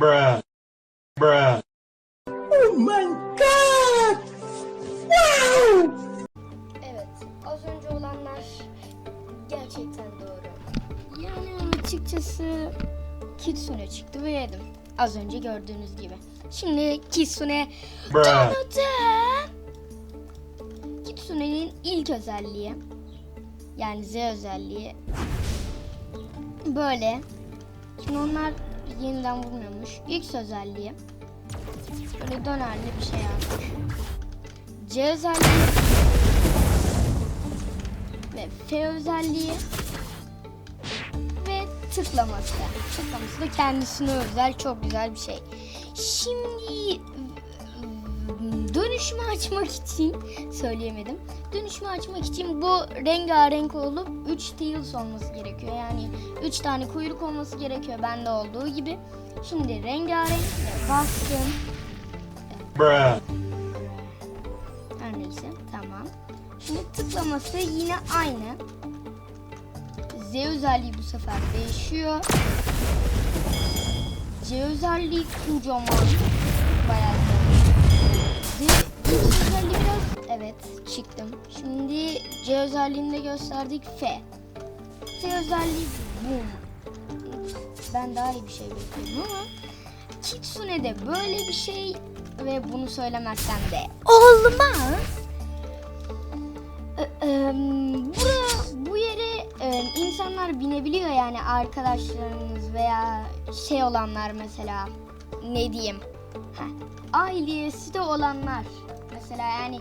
Bruh. Bruh. Evet, az önce olanlar gerçekten doğru. Yani açıkçası Kitsune çıktı ve yedim. Az önce gördüğünüz gibi. Şimdi Kitsune tanıdım. Kitsune'nin ilk özelliği yani Z özelliği böyle. Şimdi onlar yeniden vurmuyormuş. X özelliği böyle dönerli bir şey yapmış. C özelliği ve F özelliği ve tıklaması. Tıklaması da kendisine özel çok güzel bir şey. Şimdi dönüşümü açmak için söyleyemedim. Dönüşümü açmak için bu rengarenk olup 3 tails olması gerekiyor. Yani 3 tane kuyruk olması gerekiyor bende olduğu gibi. Şimdi rengarenk bastım. Bruh. Her neyse tamam. Şimdi tıklaması yine aynı. Z özelliği bu sefer değişiyor. C özelliği kocaman. Bayağı özelliği biraz evet çıktım. Şimdi C özelliğini de gösterdik F. F özelliği boom. Ben daha iyi bir şey bekliyorum ama Kitsune'de böyle bir şey ve bunu söylemezsem de olmaz. Ee, e, bura, bu yere e, insanlar binebiliyor yani arkadaşlarınız veya şey olanlar mesela ne diyeyim Ailesi de olanlar mesela yani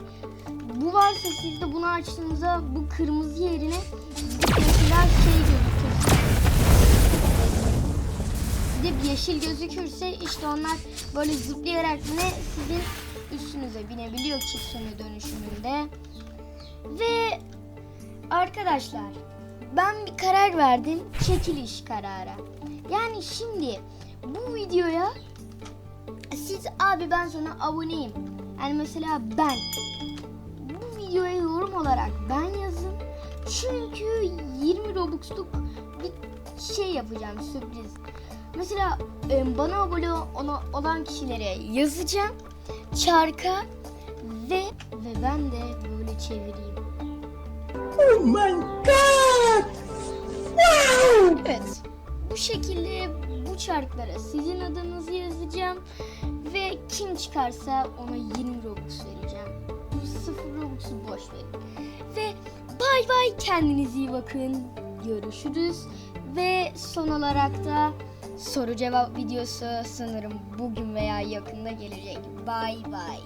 bu varsa siz de bunu açtığınızda bu kırmızı yerine mesela şey gözükür gidip yeşil gözükürse işte onlar böyle zıplayarak ne sizin üstünüze binebiliyor Kitsune dönüşümünde. Ve arkadaşlar ben bir karar verdim. Çekiliş kararı. Yani şimdi bu videoya siz abi ben sana aboneyim. Yani mesela ben bu videoya yorum olarak ben yazın. Çünkü 20 Robux'luk bir şey yapacağım sürpriz. Mesela e, bana abone olan kişilere yazacağım çarka ve ve ben de böyle çevireyim. Evet. Bu şekilde bu çarklara sizin adınızı yazacağım ve kim çıkarsa ona 20 Robux vereceğim. Bu 0 Robux'u boş verin. Ve bay bay kendinize iyi bakın. Görüşürüz. Ve son olarak da soru cevap videosu sanırım bugün veya yakında gelecek. Bay bay.